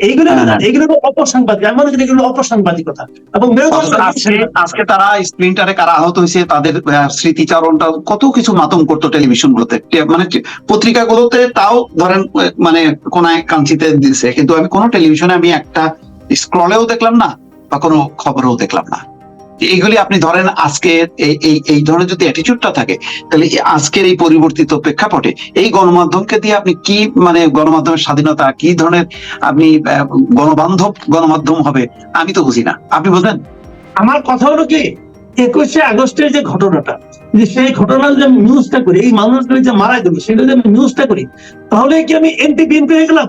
এইগুলো হ্যাঁ, হ্যাঁ। এইগুলো অপসাংবাদিক আমি মনে করি এগুলো অপসাংবাদিকতা এবং আজকে আজকে তারা স্প্লিন্টারে কারা আহত হয়েছে তাদের স্মৃতিচারণটা কত কিছু মাতম করতো টেলিভিশন গুলোতে মানে পত্রিকাগুলোতে তাও ধরেন মানে কোন এক কাঞ্চিতে দিছে। কিন্তু আমি কোনো টেলিভিশনে আমি একটা স্ক্রলেও দেখলাম না বা কোনো খবরেও দেখলাম না। এইগুলি আপনি ধরেন আজকে এই এই এই ধরনের যদি অ্যাটিচিউডটা থাকে তাহলে আজকের এই পরিবর্তিত প্রেক্ষাপটে এই গণমাধ্যমকে দিয়ে আপনি কি মানে গণমাধ্যমের স্বাধীনতা কি ধরনের আপনি গণবান্ধব গণমাধ্যম হবে আমি তো বুঝি না। আপনি বুঝলেন আমার কথা হলো কি একুশে আগস্টের যে ঘটনাটা যে সেই ঘটনা যদি আমি নিউজটা করি এই মানুষগুলো যে মারা গেল সেটা যদি আমি নিউজটা করি তাহলে কি আমি এনটি বিএনপি হয়ে গেলাম?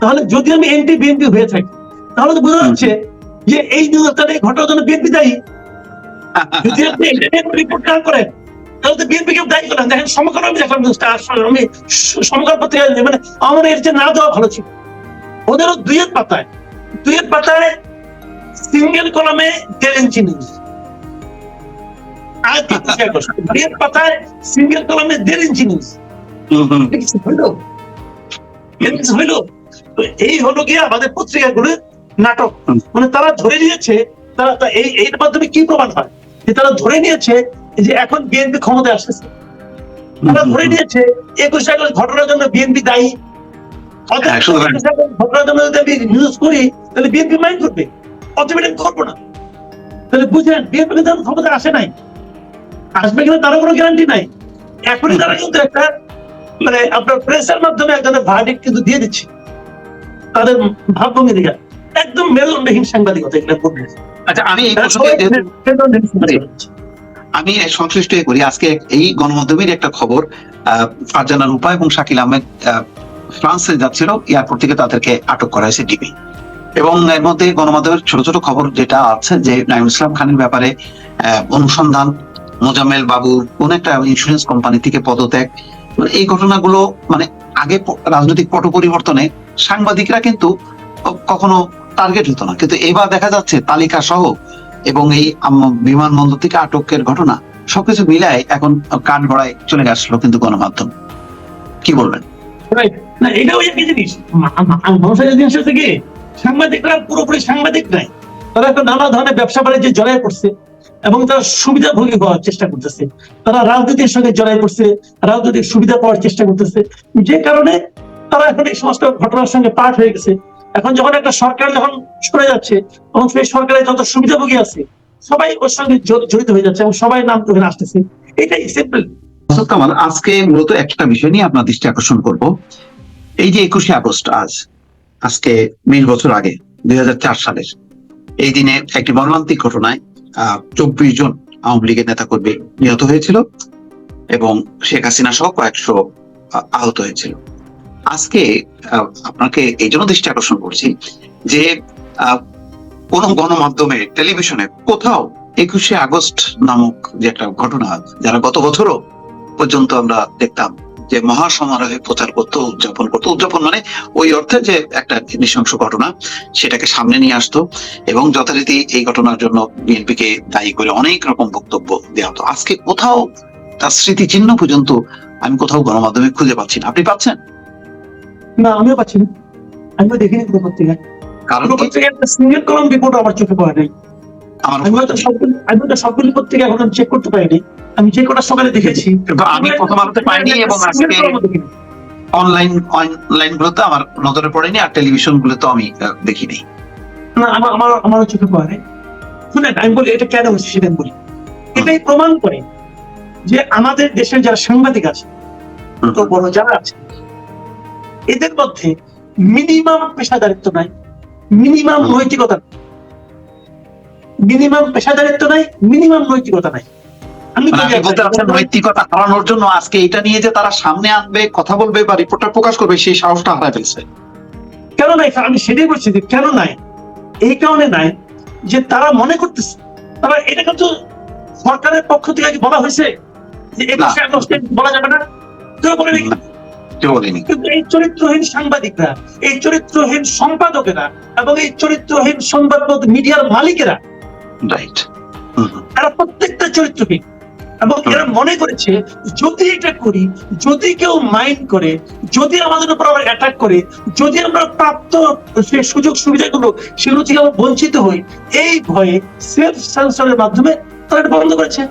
তাহলে যদি আমি এনটি বিএনপি হয়ে থাকি তাহলে তো বোঝা যাচ্ছে যে এই নিউজটা এই ঘটনার জন্য বিএনপি দায়ী। যদি আপনি রিপোর্ট না করেন তাহলে তো বিএনপি কেউ দায়ী করেন দেখেন সমকাল আমি দেখলাম আমি সমকাল পত্রিকা মানে আমার এর যে না দেওয়া ভালো ছিল ওদেরও দুইয়ের পাতায় দুইয়ের পাতায় সিঙ্গেল কলমে দেড় ইঞ্চি নিউজ আর দুইয়ের পাতায় সিঙ্গেল কলমে দেড় ইঞ্চি নিউজ হুম, হুম। এটা কিছু হইল? এই হলো গিয়ে আমাদের পত্রিকাগুলো নাটক। মানে তারা ধরে নিয়েছে তারা এই এর মাধ্যমে কি প্রমাণ হয়? যে তারা ধরে নিয়েছে যে এখন বিএনপি ক্ষমতায় আসতেছে। তারা ধরে নিয়েছে একুশে আগস্ট ঘটনার জন্য বিএনপি দায়ী। অতএব শুধু- 21 আগস্ট ঘটনার জন্য যদি আমি নিউজ করি তাহলে বিএনপি মাইন্ড করবে। করব না। তাহলে বুঝলেন বিএনপি কিন্তু এখন ক্ষমতায় আসে নাই। আসবে কিনা তারও কোনো গ্যারান্টি নাই। এখনই তারা কিন্তু একটা মানে আপনার প্রেসের মাধ্যমে একজনের ভার্ডিক্ট কিন্তু দিয়ে দিচ্ছে। তাদের ভাবভঙ্গি দিকে একদম মেরুদণ্ডহীন সাংবাদিকতা এগুলো করবে আচ্ছা আমি এই প্রসঙ্গে। আমি সংশ্লিষ্ট করি আজকে এই গণমাধ্যমের একটা খবর ফারজানা রূপা এবং শাকিল আহমেদ ফ্রান্সে যাচ্ছিল এয়ারপোর্ট থেকে তাদেরকে আটক করা হয়েছে ডিবি এবং এর মধ্যে গণমাধ্যমের ছোট ছোট খবর যেটা আছে যে নাইমুল ইসলাম খানের ব্যাপারে অনুসন্ধান মোজাম্মেল বাবুর কোন একটা ইন্স্যুরেন্স কোম্পানি থেকে পদত্যাগ মানে এই ঘটনাগুলো মানে আগে রাজনৈতিক পট পরিবর্তনে সাংবাদিকরা কিন্তু কখনো টার্গেট হতো না। কিন্তু এবার দেখা যাচ্ছে তালিকা সহ এবং এই বিমানবন্দর থেকে আটকের ঘটনা সবকিছু মিলায় এখন কাঠ গড়ায় চলে আসলো কিন্তু গণমাধ্যম। কি বলবেন? না, এটাও একই জিনিস। মানুষের জিনিস সাংবাদিকরা পুরোপুরি সাংবাদিক নাই তারা একটা নানা ধরনের ব্যবসা বাণিজ্যে জড়াই পড়ছে এবং তারা সুবিধাভোগী হওয়ার চেষ্টা করতেছে। তারা রাজনীতির সঙ্গে জড়াই পড়ছে, রাজনৈতিক সুবিধা পাওয়ার চেষ্টা করতেছে। যে কারণে তারা এখন এই সমস্ত ঘটনার সঙ্গে পাঠ হয়ে গেছে। এখন যখন একটা সরকার যখন সরে যাচ্ছে, তখন সেই সরকারের যত সুবিধাভোগী আছে, সবাই ওর সঙ্গে জড়িত হয়ে যাচ্ছে এবং সবাই নাম ওখানে আসতেছে। এটাই সিম্পল কামাল, আজকে মূলত একটা বিষয় নিয়ে আপনার দৃষ্টি আকর্ষণ করব। এই যে একুশে আগস্ট আজ, আজকে বিশ বছর আগে, দুই হাজার চার সালের, এই দিনে একটি মর্মান্তিক ঘটনায় চব্বিশ জন আওয়ামী লীগের নেতা কর্মী নিহত হয়েছিল এবং শেখ হাসিনা সহ কয়েকশো আহত হয়েছিল। আজকে আপনাকে এই জন্য দৃষ্টি আকর্ষণ করছি যে কোন গণমাধ্যমে, টেলিভিশনে কোথাও একুশে আগস্ট নামক যে একটা ঘটনা, যারা গত বছরও পর্যন্ত আমরা দেখতাম যে মহাসমারোহে প্রচার করতো, উদযাপন করতো, উদযাপন মানে ওই অর্থে যে একটা নৃশংস ঘটনা, সেটাকে সামনে নিয়ে আসতো এবং যথারীতি এই ঘটনার জন্য বিএনপিকে দায়ী করে অনেক রকম বক্তব্য দেওয়া হতো। আজকে কোথাও তার স্মৃতিচিহ্ন পর্যন্ত আমি কোথাও গণমাধ্যমে খুঁজে পাচ্ছি না। আপনি পাচ্ছেন? না আমিও পাচ্ছি না। আমিও দেখিনি কোনো পত্রিকায় কোনো পত্রিকায় একটা সিঙ্গেল কলম রিপোর্ট আমার চোখে পড়ে নাই। আমি হয়তো সবগুলি আমি হয়তো সবগুলি পত্রিকা এখন চেক করতে পারিনি। আমি যে কটা সকালে দেখেছি। আমি প্রথম আলোতে পাইনি এবং আজকে অনলাইন অনলাইন গুলোতে আমার নজরে পড়েনি আর টেলিভিশন গুলোতে আমি দেখিনি। না আমার আমার আমারও চোখে পড়ে শুনেন আমি বলি এটা কেন হচ্ছে সেটা বলি। এটাই প্রমাণ করে যে আমাদের দেশের যারা সাংবাদিক আছে তো বড় যারা আছে এদের মধ্যে মিনিমাম পেশাদারিত্ব নাই মিনিমাম। নৈতিকতা মিনিমাম পেশাদারিত্ব নাই মিনিমাম নৈতিকতা নাই। বলি নৈতিকতা হারানোর জন্য আজকে এটা নিয়ে যে তারা সামনে আনবে কথা বলবে বা রিপোর্টটা প্রকাশ করবে সেই সাহসটা হারায় ফেলছে। কেন নাই? আমি সেটাই বলছি যে কেন নাই? এই কারণে নাই যে তারা মনে করতেছে। তারা এটা কিন্তু সরকারের পক্ষ থেকে বলা হয়েছে যে একুশে আগস্টে বলা যাবে না। কেউ বলেনি না, কেউ বলেনি। কিন্তু এই চরিত্রহীন সাংবাদিকরা এই চরিত্রহীন সম্পাদকেরা এবং এই চরিত্রহীন সংবাদ মিডিয়ার মালিকেরা রাইট এরা প্রত্যেকটা চরিত্রহীন এবং এরা মনে করেছে যদি এটা করি যদি কেউ মাইন্ড করে যদি আমাদের উপর আবার অ্যাটাক করে যদি আমরা প্রাপ্ত সে সুযোগ সুবিধাগুলো সেগুলো থেকে আমরা বঞ্চিত হই এই ভয়ে সেলফ সেন্সরের মাধ্যমে তারা বন্ধ করেছে।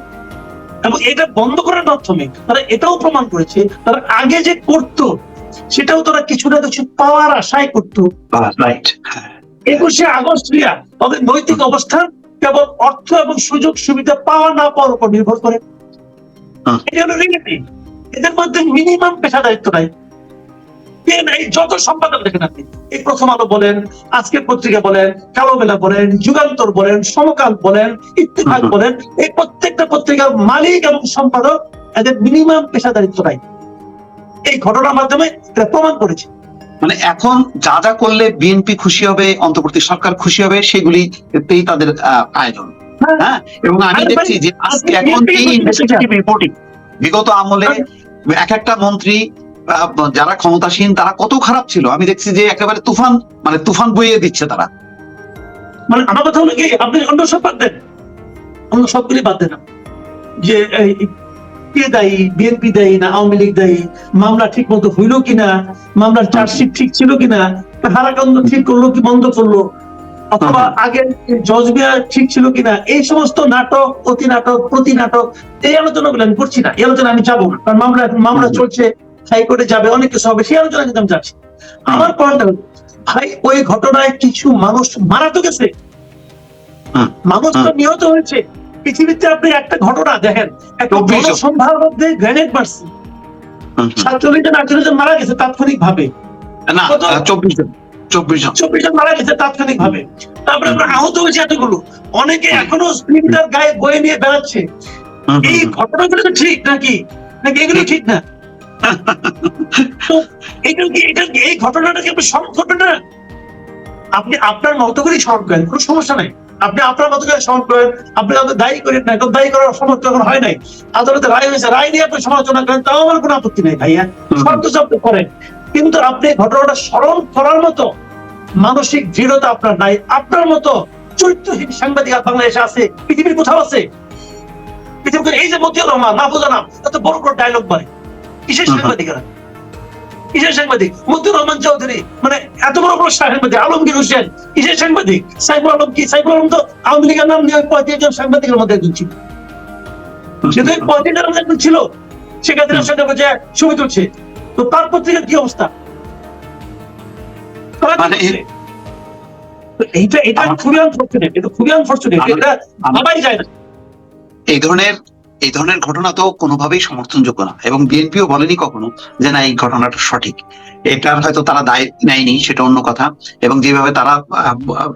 এবং এটা বন্ধ করার মাধ্যমে তারা এটাও প্রমাণ করেছে তারা আগে যে করত সেটাও তারা কিছু না কিছু পাওয়ার আশায় করতো। রাইট একুশে আগস্ট রিয়া তাদের নৈতিক অবস্থান কেবল অর্থ এবং সুযোগ সুবিধা পাওয়া না পাওয়ার উপর নির্ভর করে। এটা হলো রিয়েলিটি এদের মধ্যে মিনিমাম পেশা দায়িত্ব নাই। কে নাই যত সম্পাদক দেখেন আপনি এই প্রথম আলো বলেন আজকের পত্রিকা বলেন বলেন যুগান্তর বলেন সমকাল বলেন ইত্তেফাক বলেন এই প্রত্যেকটা পত্রিকার মালিক এবং সম্পাদক এদের মিনিমাম পেশাদারিত্ব নাই। এই ঘটনার মাধ্যমে প্রমাণ করেছে। মানে এখন যা যা করলে বিএনপি খুশি হবে অন্তর্বর্তী সরকার খুশি হবে সেগুলিতেই তাদের আয়োজন। হ্যাঁ। হ্যাঁ? এবং আমি দেখছি যে আজকে এখন রিপোর্টিং বিগত আমলে এক একটা মন্ত্রী যারা ক্ষমতাসীন তারা কত খারাপ ছিল? আমি দেখছি যে একেবারে তুফান মানে তুফান বইয়ে দিচ্ছে তারা। মানে আমার কথা হলো কি আপনি অন্য সব বাদ দেন। অন্য সবগুলি বাদ দেন। যে কে দায়ী বিএনপি দায়ী না আওয়ামী লীগ দায়ী মামলা ঠিক মতো হইল কিনা মামলার চার্জশিট ঠিক ছিল কিনা হারাকান্দ ঠিক করল কি বন্ধ করল অথবা হুম। আগে জজবিয়া ঠিক ছিল কিনা এই সমস্ত নাটক অতি নাটক প্রতি নাটক এই আলোচনাগুলো আমি করছি না এই আলোচনা আমি যাব না কারণ মামলা মামলা চলছে। হাইকোর্টে যাবে অনেক কিছু হবে সেই আলোচনা কিন্তু আমি যাচ্ছি। আমার পয়েন্ট হলো ভাই ওই ঘটনায় কিছু মানুষ মারা তো গেছে। মানুষ তো নিহত হয়েছে। পৃথিবীতে আপনি একটা ঘটনা দেখেন একটা। জনসভার মধ্যে গ্রেনেড মারছে। সাতচল্লিশ জন আটচল্লিশ জন মারা গেছে তাৎক্ষণিক ভাবে না চব্বিশ জন চব্বিশ জন। চব্বিশ জন মারা গেছে তাৎক্ষণিক ভাবে তারপরে আমরা আহত হয়েছে এতগুলো। অনেকে এখনও গায়ে বয়ে নিয়ে বেড়াচ্ছে। এই। ঘটনাগুলো তো ঠিক নাকি? নাকি এগুলো ঠিক না? এটা কি এটা কি? এই ঘটনাটাকে আপনি স্মরণ করবেন না? আপনি আপনার মতো করেই স্মরণ করেন কোনো সমস্যা নাই। আপনি আপনার মতো করে স্মরণ করেন আপনি দায়ী করেন না কারণ দায়ী করার সমর্থ এখন হয় নাই। আদালতে রায় হয়েছে রায় নিয়ে আপনি সমালোচনা করেন তাও আমার কোনো আপত্তি নেই ভাইয়া। শর্ত শব্দ করেন। কিন্তু আপনি ঘটনাটা স্মরণ করার মতো মানসিক দৃঢ়তা আপনার নাই। আপনার মতো চরিত্রহীন সাংবাদিক বাংলাদেশে আছে পৃথিবীর কোথাও আছে। পৃথিবীর এই যে মতিউর রহমান মাহফুজা নাম এত বড় বড় ডায়লগ মারে কিসের। সাংবাদিকরা কিসের সাংবাদিক মতিউর রহমান চৌধুরী মানে এত বড় বড় সাংবাদিক আলমগীর হোসেন। কিসের সাংবাদিক সাইফুল আলম কি? সাইফুল আলম তো আওয়ামী লীগের নাম নিয়ে পঁয়ত্রিশ জন সাংবাদিকের মধ্যে একজন ছিল। সে তো পঁয়ত্রিশ জনের একজন ছিল সাথে বসে ছবি তুলছে। তো তার পত্রিকার কি অবস্থা? মানে এইটা এটা খুবই আনফর্চুনেট এটা খুবই আনফর্চুনেট এটা ভাবাই যায় না। এই ধরনের এই ধরনের ঘটনা তো কোনোভাবেই সমর্থনযোগ্য না। এবং বিএনপিও বলেনি কখনো যে না, এই ঘটনাটা সঠিক। এটার হয়তো তারা দায় নেয়নি, সেটা অন্য কথা। এবং যেভাবে তারা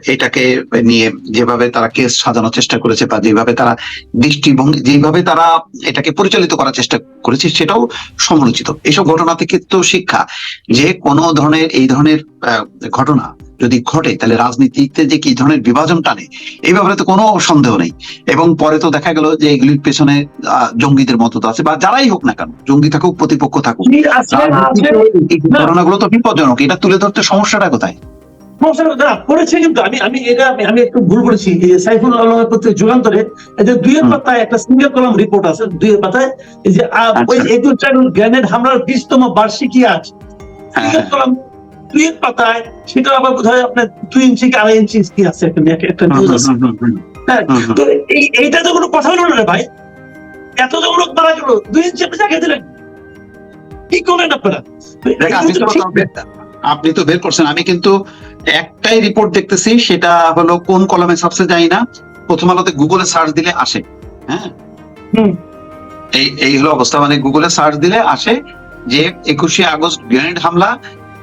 এটাকে নিয়ে যেভাবে তারা কেস সাজানোর চেষ্টা করেছে বা যেভাবে তারা দৃষ্টিভঙ্গি, যেভাবে তারা এটাকে পরিচালিত করার চেষ্টা করেছে, সেটাও সমালোচিত। এইসব ঘটনা থেকে তো শিক্ষা। যে কোনো ধরনের, এই ধরনের ঘটনা যদি ঘটে তাহলে রাজনীতিতে যে কি ধরনের বিভাজন টানে এই ব্যাপারে তো কোনো সন্দেহ নেই। এবং পরে তো দেখা গেল যে এগুলির পেছনে জঙ্গিদের মতো আছে বা যারাই হোক না কেন জঙ্গি থাকুক প্রতিপক্ষ থাকুক ঘটনাগুলো তো বিপজ্জনক এটা তুলে ধরতে সমস্যাটা কোথায়? করেছে কিন্তু আমি আমি এটা আমি একটু ভুল করেছি সাইফুল আলমের প্রতি যুগান্তরে এদের দুইয়ের পাতায় একটা সিঙ্গেল কলাম রিপোর্ট আছে দুইয়ের পাতায় যে ওই আচ্ছা। একুশ গ্রেনেড হামলার বিশতম বার্ষিকী আজ। হ্যাঁ, সিঙ্গেল কলাম দুইয়ের পাতায় সেটা আবার বোধ হয় আপনার দুই ইঞ্চি কি আড়াই ইঞ্চি কি আছে একটা নিউজ হ্যাঁ। তো এই এইটা তো কোনো কথা হলো না ভাই। এত গেল দুই ইঞ্চি আপনি দিলেন। কি করলেন আপনারা? আপনি তো বের- আপনি তো বের করছেন। আমি কিন্তু একটাই রিপোর্ট দেখতেছি সেটা হলো কোন কলমে সাবসে যাই না। প্রথম আলোতে গুগলে সার্চ দিলে আসে। হ্যাঁ? হুম। এই এই হলো অবস্থা। মানে গুগলে সার্চ দিলে আসে যে একুশে আগস্ট গ্রেনেড হামলা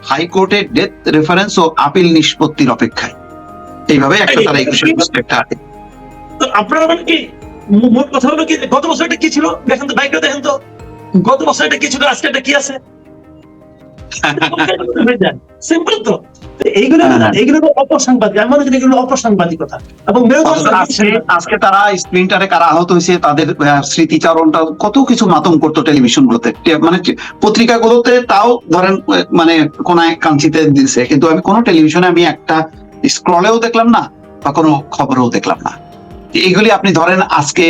হাইকোর্টে ডেথ রেফারেন্স ও আপিল নিষ্পত্তির অপেক্ষায়। এইভাবে একটা তারা একুশে একটা তো আপনারা মানে কি মোট মূল কথা হলো কি গত বছর এটা কি ছিল? দেখেন তো বাইকটা দেখেন তো। গত বছর এটা কি ছিল? আজকে এটা কি আছে? সিম্পল তো। এইগুলো হ্যাঁ। এইগুলো অপসাংবাদিক আমি মনে করি এগুলো অপসাংবাদিকতা এবং আজকে আজকে তারা স্প্রিন্টারে কারা আহত হয়েছে তাদের স্মৃতিচারণটা কত কিছু মাতম করতো টেলিভিশন গুলোতে মানে পত্রিকাগুলোতে তাও ধরেন মানে মানে এক কাঞ্চিতে দিছে। কিন্তু আমি কোনো টেলিভিশনে আমি একটা স্ক্রলেও দেখলাম না বা কোনো খবরেও দেখলাম না। এইগুলি আপনি ধরেন আজকে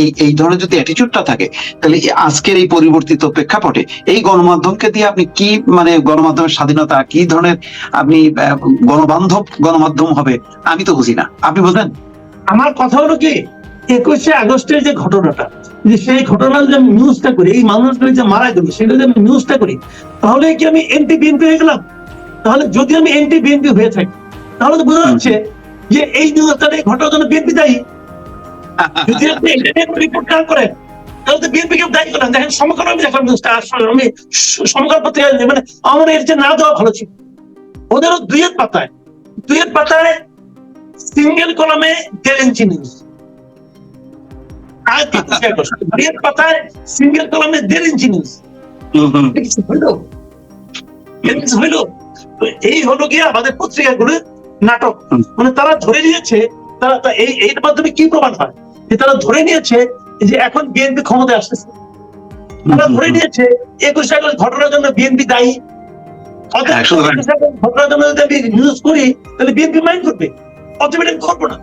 এই এই ধরনের যদি অ্যাটিটিউডটা থাকে, তাহলে আজকের এই পরিবর্তিত প্রেক্ষাপটে এই গণমাধ্যমকে দিয়ে আপনি কি মানে গণমাধ্যমের স্বাধীনতা, কি ধরনের আপনি গণবান্ধব গণমাধ্যম হবে, আমি তো বুঝি না। আপনি বুঝলেন আমার কথা হলো কি, একুশে আগস্টের যে ঘটনাটা, যে সেই ঘটনার যে নিউজটা করি, এই মানুষগুলি যে মারা গেল, সেটা যদি আমি নিউজটা করি, তাহলে কি আমি এনটি বিএনপি হয়ে গেলাম? তাহলে যদি আমি এনটি বিএনপি হয়ে থাকি, তাহলে তো বোঝা যাচ্ছে যে এই নিউজটা এই ঘটনার জন্য বিএনপি দায়ী। যদি আপনি রিপোর্ট না করেন তাহলে তো দায়ী করেন দেখেন সমকাল আমি দেখলাম আমি সমকাল পত্রিকা মানে আমার এর যে না দেওয়া ভালো ছিল ওদেরও দুইয়ের পাতায় দুইয়ের পাতায় সিঙ্গেল কলমে নিউজ আর দুইয়ের পাতায় সিঙ্গেল কলমে নিউজ হইল? এই হলো গিয়ে আমাদের পত্রিকাগুলোর নাটক। মানে তারা ধরে নিয়েছে তারা এই এর মাধ্যমে কি প্রমাণ হয়? যে তারা ধরে নিয়েছে যে এখন বিএনপি ক্ষমতায় আসতেছে। তারা ধরে নিয়েছে একুশ আগস্ট ঘটনার জন্য বিএনপি দায়ী। হ্যাঁ, ঘটনার জন্য যদি আমি নিউজ করি তাহলে বিএনপি মাইন্ড করবে। অটোমেটিক করব না।